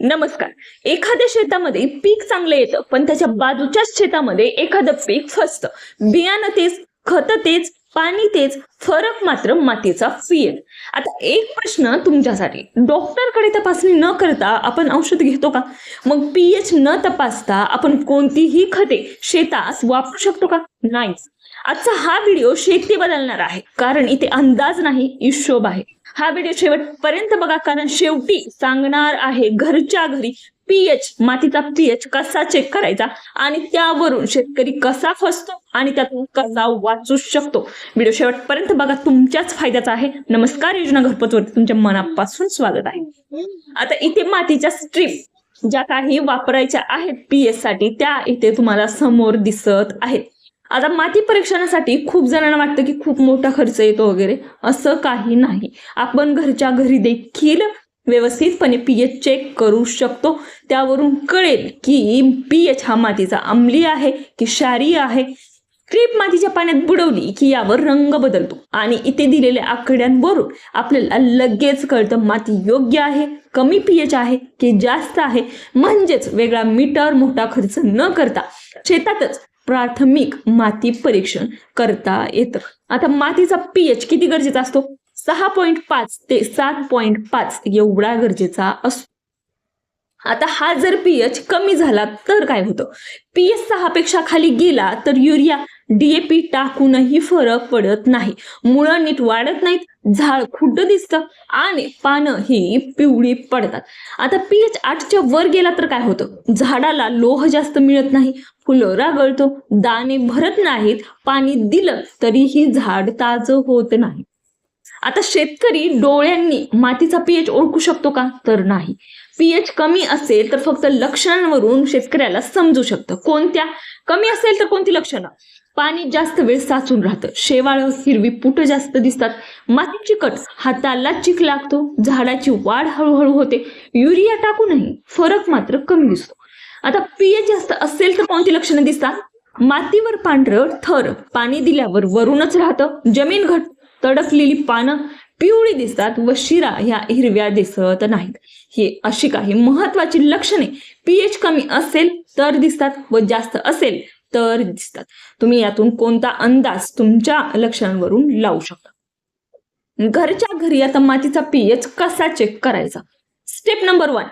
नमस्कार. एखाद्या शेतामध्ये पीक चांगलं येतं पण त्याच्या बाजूच्याच शेतामध्ये एखादं पीक फसतं. बियाणं तेच खत तेच पाणी तेच फरक मात्र मातीचा पीएच आता एक प्रश्न तुमच्यासाठी. डॉक्टरकडे तपासणी न करता आपण औषध घेतो का? मग पीएच न तपासता आपण कोणतीही खते शेतास वापरू शकतो का? नाही. आजचा हा व्हिडिओ शेती बदलणार आहे. कारण इथे अंदाज नाही हिशोब आहे. हा व्हिडिओ शेवटपर्यंत बघा कारण शेवटी सांगणार आहे घरच्या घरी पीएच मातीचा पीएच कसा चेक करायचा आणि त्यावरून शेतकरी कसा फसतो आणि त्यातून कसा वाचू शकतो. व्हिडिओ शेवटपर्यंत बघा तुमच्याच फायद्याचा आहे. नमस्कार योजना घरपतवरती तुमच्या मनापासून स्वागत आहे. आता इथे मातीच्या स्ट्रीप ज्या काही वापरायच्या आहेत पीएच साठी त्या इथे तुम्हाला समोर दिसत आहेत. आता माती परीक्षणासाठी खूप जणांना वाटतं की खूप मोठा खर्च येतो वगैरे. असं काही नाही. आपण घरच्या घरी देखील व्यवस्थितपणे पीएच चेक करू शकतो. त्यावरून कळेल की पीएच हा मातीचा अंमली आहे की क्षारीय आहे. क्रीप मातीच्या पाण्यात बुडवली की यावर रंग बदलतो आणि इथे दिलेल्या आकड्यांवरून आपल्याला लगेच कळतं माती योग्य आहे कमी पीएच आहे की जास्त आहे. म्हणजेच वेगळा मीटर मोठा खर्च न करता शेतातच प्राथमिक माती परीक्षण करता येतं. आता मातीचा पीएच किती गरजेचा असतो? सहा पॉईंट पाच ते सात पॉईंट पाच एवढा गरजेचा असतो. आता हा जर पीएच कमी झाला तर काय होतं? पीएच सहा पेक्षा खाली गेला तर युरिया डीएपी टाकूनही फरक पडत नाही. मुळं नीट वाढत नाहीत झाड खुड्ड दिसतं आणि पानं ही पिवळी पडतात. आता पीएच आठच्या वर गेला तर काय होतं? झाडाला लोह जास्त मिळत नाही फुलं रागळतो दाणे भरत नाहीत पाणी दिलं तरीही झाड ताजं होत नाही. आता शेतकरी डोळ्यांनी मातीचा पीएच ओळखू शकतो का? तर नाही. पीएच कमी असेल तर फक्त लक्षणांवरून शेतकऱ्याला समजू शकतं. कोणत्या? कमी असेल तर कोणती लक्षणं? पाणी जास्त वेळ साचून राहतं. शेवाळ हिरवी पुट जास्त दिसतात. माती चिकट हाताला चिक लागतो. झाडाची वाढ हळूहळू होते. युरिया टाकूनही फरक मात्र कमी दिसतो. आता पीएच जास्त असेल तर कोणती लक्षणं दिसतात? मातीवर पांढरं थर. पाणी दिल्यावर वरूनच राहतं. जमीन घट तडकलेली पानं पिवळी दिसतात व शिरा ह्या हिरव्या दिसत नाहीत. हे अशी काही महत्वाची लक्षणे. पीएच कमी असेल तर दिसतात व जास्त असेल तर दिसतात. तुम्ही यातून कोणता अंदाज तुमच्या लक्षणांवरून लावू शकता. घरच्या घरी आता मातीचा पीएच कसा चेक करायचा? स्टेप नंबर वन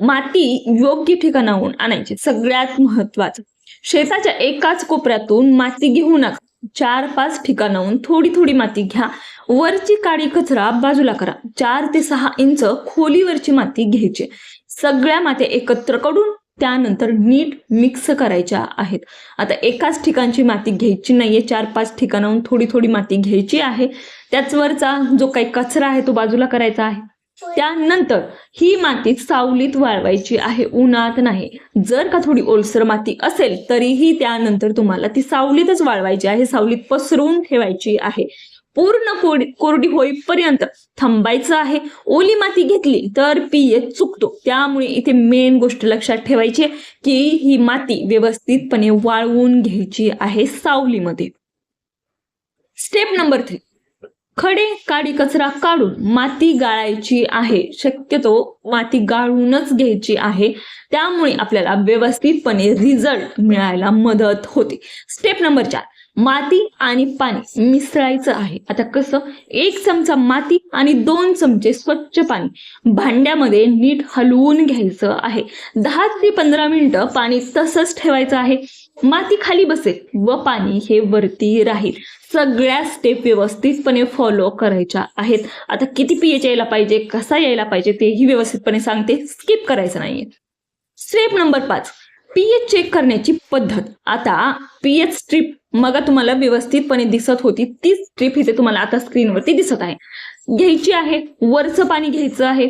माती योग्य ठिकाणाहून आणायची. सगळ्यात महत्वाचं शेताच्या एकाच कोपऱ्यातून माती घेऊ नका. चार पाच ठिकाणाहून थोडी थोडी माती घ्या. वरची काळी कचरा बाजूला करा. चार ते सहा इंच खोलीवरची माती घ्यायची. सगळ्या मात्या एकत्रकडून त्यानंतर नीट मिक्स करायच्या आहेत. आता एकाच ठिकाणची माती घ्यायची नाहीये चार पाच ठिकाणाहून थोडी थोडी माती घ्यायची आहे. त्याचवरचा जो काही कचरा आहे तो बाजूला करायचा आहे. त्यानंतर ही माती सावलीत वाळवायची आहे उन्हात नाही. जर का थोडी ओलसर माती असेल तरीही त्यानंतर तुम्हाला ती सावलीतच वाळवायची आहे सावलीत पसरवून ठेवायची आहे. पूर्ण कोरडी कोरडी होईपर्यंत थांबायचं आहे. ओली माती घेतली तर पीएच चुकतो. त्यामुळे इथे मेन गोष्ट लक्षात ठेवायची की ही माती व्यवस्थितपणे वाळवून घ्यायची आहे सावलीमध्ये. स्टेप नंबर थ्री खडे काडी कचरा काढून माती गाळायची आहे. शक्यतो माती गाळूनच घ्यायची आहे. त्यामुळे आपल्याला व्यवस्थितपणे रिझल्ट मिळायला मदत होते. स्टेप नंबर चार. माती आणि पाणी मिसळायचं आहे. आता कसं? एक चमचा माती आणि दोन चमचे स्वच्छ पाणी भांड्यामध्ये नीट हलवून घ्यायचं आहे. दहा ते पंधरा मिनिटं पाणी तसंच ठेवायचं आहे. माती खाली बसेल व पाणी हे वरती राहील. सगळ्या स्टेप व्यवस्थितपणे फॉलो करायच्या आहेत. आता किती पीएच यायला पाहिजे कसा यायला पाहिजे तेही व्यवस्थितपणे सांगते. स्किप करायचं नाहीये. स्टेप नंबर पाच. पीएच चेक करण्याची पद्धत. आता पीएच स्ट्रीप मग तुम्हाला व्यवस्थितपणे दिसत होती. तीच स्ट्रीप इथे तुम्हाला आता स्क्रीनवरती दिसत आहे. घ्यायची आहे वरचं पाणी घ्यायचं आहे.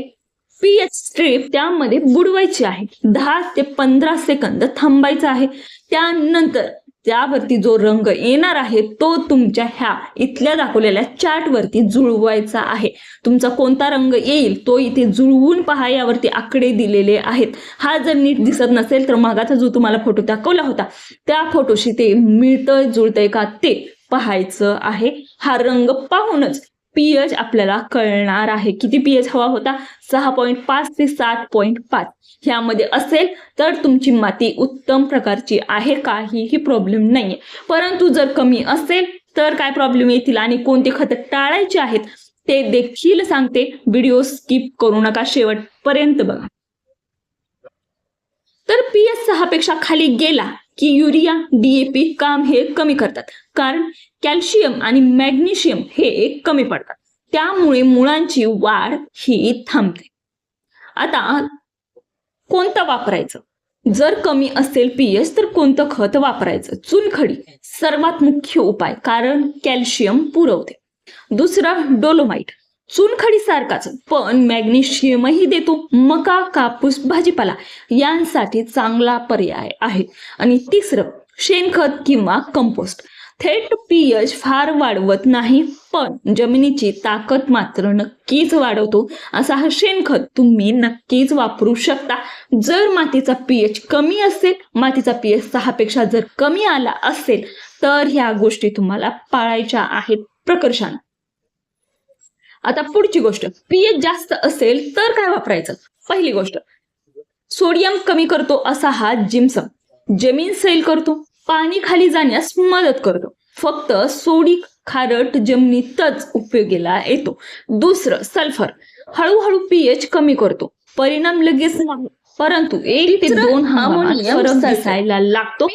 पीएच स्ट्रीप त्यामध्ये बुडवायची आहे. दहा ते पंधरा सेकंद थांबायचं आहे. त्यानंतर त्यावरती जो रंग येणार आहे तो तुमच्या ह्या इथल्या दाखवलेल्या चार्टवरती जुळवायचा आहे. तुमचा कोणता रंग येईल तो इथे जुळवून पहा यावरती आकडे दिलेले आहेत. हा जर नीट दिसत नसेल तर मागाचा जो तुम्हाला फोटो दाखवला होता त्या फोटोशी ते मिळतंय जुळतंय का ते पाहायचं आहे. हा रंग पाहूनच पीएच आपल्याला कळणार आहे. किती पीएच हवा होता? सहा पॉईंट पाच ते सात पॉईंट पाच. ह्यामध्ये असेल तर तुमची माती उत्तम प्रकारची आहे. काहीही प्रॉब्लेम नाहीये. परंतु जर कमी असेल तर काय प्रॉब्लेम येतील आणि कोणते खत टाळायचे आहेत? ते देखील सांगते. व्हिडिओ स्किप करू नका. शेवटपर्यंत बघा. तर पीएच सहा पेक्षा खाली गेला की युरिया डीएपी काम हे कमी करतात. कारण कॅल्शियम आणि मॅग्नेशियम हे कमी पडतात. त्यामुळे मुळांची वाढ ही थांबते. आता कोणतं वापरायचं? जर कमी असेल पीएच तर कोणतं खत वापरायचं? चुनखडी. सर्वात मुख्य उपाय कारण कॅल्शियम पुरवते. दुसरं डोलोमाइट. चुनखडी सारखाच पण मॅग्नेशियमही देतो. मका कापूस भाजीपाला यांसाठी चांगला पर्याय आहे. आणि तिसरं शेणखत किंवा कंपोस्ट. थेट पीएच फार वाढवत नाही पण जमिनीची ताकद मात्र नक्कीच वाढवतो. असा हा शेणखत तुम्ही नक्कीच वापरू शकता. जर मातीचा पीएच कमी असेल मातीचा पीएच सहापेक्षा जर कमी आला असेल तर ह्या गोष्टी तुम्हाला पाळायच्या आहेत. प्रकर्षानं. आता पुढची गोष्ट. पीएच जास्त असेल तर काय वापरायचं? पहिली गोष्ट. सोडियम कमी करतो असा हा जिम्सम. जमीन सैल करतो. पाणी खाली जाण्यास मदत करतो. फक्त सोडिक खारट जमिनीतच उपयोगीला येतो. दुसरं सल्फर. हळूहळू पीएच कमी करतो. परिणाम लगेच नाही. परंतु एक ते दोन फरक. दिसायला लागतो.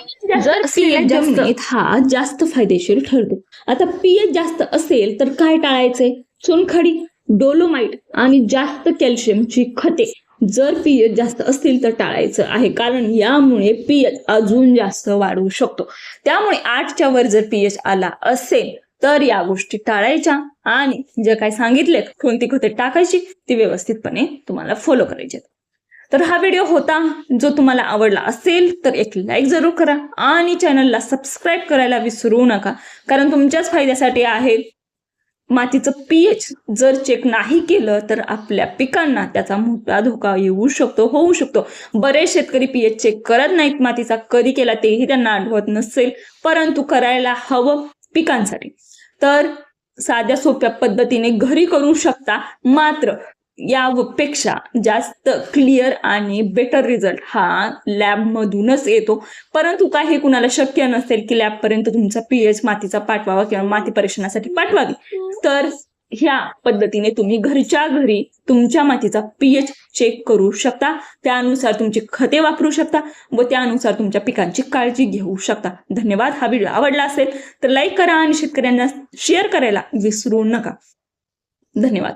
जर पीएच जमिनीत जमिनीत हा जास्त फायदेशीर ठरतो. आता पीएच जास्त असेल तर काय टाळायचंय? चुनखडी डोलोमाइट आणि जास्त कॅल्शियमची खते. जर पीएच जास्त असतील तर टाळायचं आहे. कारण यामुळे पीएच अजून जास्त वाढू शकतो. त्यामुळे आठच्या वर जर पीएच आला असेल तर या गोष्टी टाळायच्या आणि जे काय सांगितलेत कोणती खते टाकायची ती व्यवस्थितपणे तुम्हाला फॉलो करायचे तर हा व्हिडिओ होता. जो तुम्हाला आवडला असेल तर एक लाईक जरूर करा आणि चॅनलला सबस्क्राईब करायला विसरू नका. कारण तुमच्याच फायद्यासाठी आहे. मातीचं पीएच जर चेक नाही केलं तर आपल्या पिकांना त्याचा मोठा धोका येऊ शकतो होऊ शकतो. बरेच शेतकरी पीएच चेक करत नाहीत मातीचा कधी केला तेही त्यांना आठवत नसेल परंतु करायला हवं पिकांसाठी. तर साध्या सोप्या पद्धतीने घरी करू शकता मात्र यापेक्षा जास्त क्लिअर आणि बेटर रिझल्ट हा लॅबमधूनच येतो. परंतु काही कुणाला शक्य नसेल की लॅबपर्यंत तुमचा पीएच मातीचा पाठवावा किंवा माती परीक्षणासाठी पाठवावी. तर ह्या पद्धतीने तुम्ही घरच्या घरी तुमच्या मातीचा पीएच चेक करू शकता. त्यानुसार तुमची खते वापरू शकता व त्यानुसार तुमच्या पिकांची काळजी घेऊ शकता. धन्यवाद. हा व्हिडिओ आवडला असेल तर लाईक करा आणि शेतकऱ्यांना शेअर करायला विसरू नका. धन्यवाद.